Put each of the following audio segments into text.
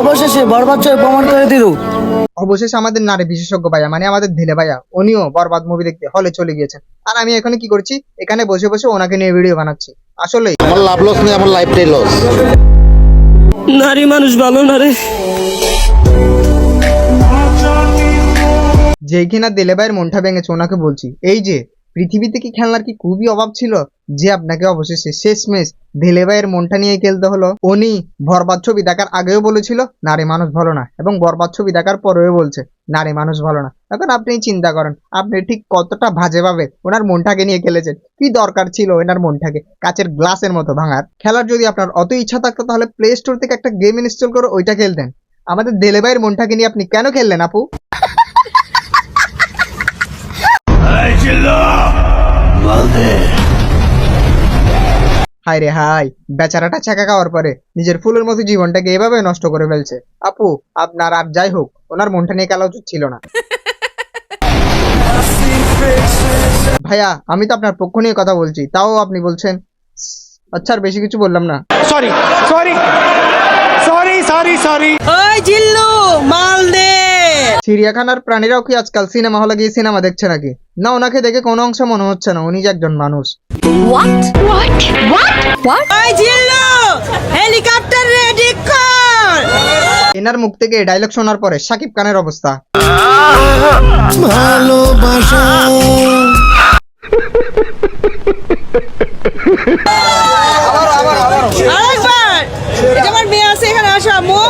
অবশেষে বরবাদ প্রমাণ করে দিল। অবশেষে আমাদের নারী বিশেষজ্ঞ ভাইয়া মানে আমাদের ধেলে ভাইয়া উনিও বরবাদ মুভি দেখতে হলে চলে গিয়েছেন। আর আমি এখানে কি করছি? এখানে বসে বসে ওনাকে নিয়ে ভিডিও বানাচ্ছি। আসলে আমার লাভ লস নেই আমার লাইফটাই লস নারী মানুষ ভালো না রে। যেই কিনা দিলে ভাইয়ের মনটা ভেঙেছে ওনাকে বলছি এই যে পৃথিবীতে কি খেলনার কি খুবই অভাব ছিল? যে আপনাকে অবশেষে শেষ ম্যাচ ধেলে ভাইয়ের মনটা নিয়ে খেলতে হলো। উনি বরবাদ ছবি দেখার আগেও বলেছিল নারী মানুষ ভালো না। এবং বরবাদ ছবি দেখার পরেও বলছে নারী মানুষ ভালো না। এখন আপনি চিন্তা করেন, আপনি ঠিক কতটা বাজেভাবে ওনার মনটাকে নিয়ে খেলেছেন? কি দরকার ছিল ওনার মনটাকে? কাচের গ্লাসের মতো ভাঙার। খেলার যদি আপনার অত ইচ্ছা থাকতো, তাহলে প্লে স্টোর থেকে একটা গেম ইনস্টল করে ওইটা খেলতেন। আমাদের দেলে ভাইয়ের মনটাকে নিয়ে আপনি কেন খেললেন, আপু? হাই রে হাই বেচারাটা চাকা খাওয়ার পরে নিজের ফুলের মতো জীবনটাকে এভাবে নষ্ট করে ফেলছে। আপু আপনার আর যাই হোক ওনার মনটা নিয়ে খেলা উচিত ছিল না। ভাইয়া আমি তো আপনার পক্ষ নিয়ে কথা বলছি তাও আপনি বলছেন আচ্ছা আর বেশি কিছু বললাম না। Sorry, sorry, sorry, sorry, sorry. ওই জিল্লু! দে চিড়িয়াখানার প্রাণীরাও কি আজকাল সিনেমা হলে গিয়ে সিনেমা দেখছে নাকি? না ওনাকে দেখে কোনো অংশে মনে হচ্ছে না উনি যে একজন মানুষ। হেলিকপ্টার রেডি কর এনার মুখ থেকে ডায়লগ শোনার পরে সাকিব খানের অবস্থা। আরেকবার এটা আমার মেয়ে আছে এখানে আসো আম্মু।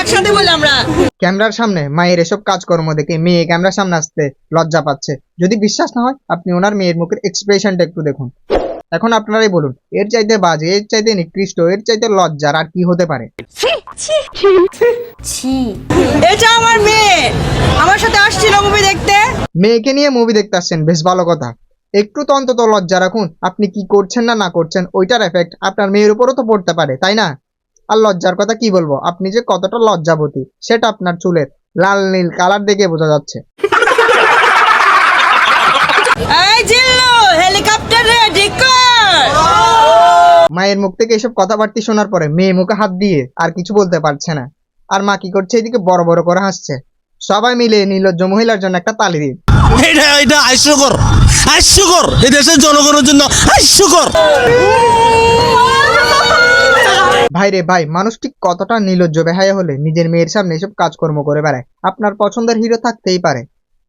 একসাথে বলি আমরা। ক্যামেরার সামনে মায়ের এসব কাজকর্ম দেখে মেয়ে ক্যামেরার সামনে আসতে লজ্জা পাচ্ছে। যদি বিশ্বাস না হয় আপনি ওনার মেয়ের মুখের এক্সপ্রেশনটা একটু দেখুন। এখন আপনারাই বলুন এর চাইতে বাজে এর চাইতে নিকৃষ্ট এর চাইতে লজ্জার আর কি হতে পারে? এটা আমার মেয়ে। আমার সাথে আসছিল মুভি দেখতে। মেয়েকে নিয়ে মুভি দেখতে আসছেন বেশ ভালো কথা। একটু তো অন্তত লজ্জা রাখুন আপনি কি করছেন না না করছেন ওইটার এফেক্ট আপনার মেয়ের উপরও তো পড়তে পারে তাই না? আর লজ্জার কথা কি বলব? আপনি যে কতটা লজ্জাবতী সেটা আপনার চুলের লাল নীল কালার দেখে বোঝা যাচ্ছে। এই জিল্লু হেলিকপ্টার রেডি কর মায়ের মুখ থেকে এসব কথাবার্তা শোনার পরে মেয়ে মুখে হাত দিয়ে আর কিছু বলতে পারছে না। আর মা কি করছে? এদিকে বড় বড় করে হাসছে। সবাই মিলে নীলজ্জ মহিলার জন্য একটা তালি দিন। এটা এটা হাস্যকর হাস্যকর এই দেশের জনগণের জন্য হাস্যকর ভাই রে ভাই, মানুষ ঠিক কতটা নির্লজ্জ বেহায়া হলে নিজের মেয়ের সামনে এসব কাজকর্ম করে বেড়ায়। আপনার পছন্দের হিরো থাকতেই পারে।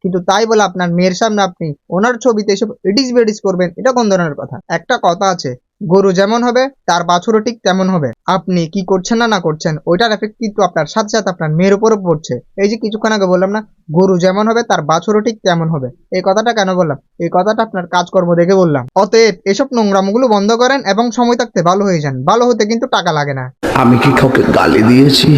কিন্তু তাই বলে আপনার মেয়ের সামনে আপনি ওনার ছবিতে এসব এডিস বেডিস করবেন, এটা কোন ধরনের কথা? একটা কথা আছে গরু যেমন হবে তার বাছুরও ঠিক তেমন হবে। আপনি কি করছেন না না করছেন ওইটার এফেক্ট কিন্তু আপনার সাথে সাথে আপনার মেয়ের উপরও পড়ছে। এই যে কিছুক্ষণ আগে বললাম না গরু যেমন হবে তার বাছুরও ঠিক তেমন হবে। এই কথাটা কেন বললাম? এই কথাটা আপনার কাজকর্ম দেখে বললাম। অতএব এসব নোংরামগুলো বন্ধ করেন এবং সময় থাকতে ভালো হয়ে যান। ভালো হতে কিন্তু টাকা লাগে না। আমি কি কাউকে গালি দিয়েছি?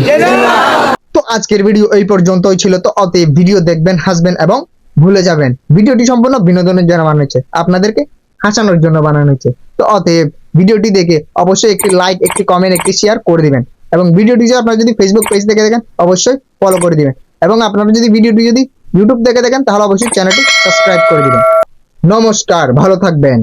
তো আজকের ভিডিও এই পর্যন্তই ছিল। তো অতএব ভিডিও দেখবেন হাসবেন এবং ভুলে যাবেন। ভিডিওটি সম্পূর্ণ বিনোদনের জন্য হয়েছে আপনাদেরকে হাসানোর জন্য বানানো হয়েছে। তো অতএব ভিডিওটি দেখে অবশ্যই একটি লাইক একটি কমেন্ট একটি শেয়ার করে দিবেন। এবং ভিডিওটি যদি আপনারা যদি ফেসবুক পেজ থেকে দেখেন, অবশ্যই ফলো করে দিবেন। এবং আপনারা যদি ভিডিওটি যদি ইউটিউব থেকে দেখেন, তাহলে অবশ্যই চ্যানেলটি সাবস্ক্রাইব করে দিবেন। নমস্কার, ভালো থাকবেন।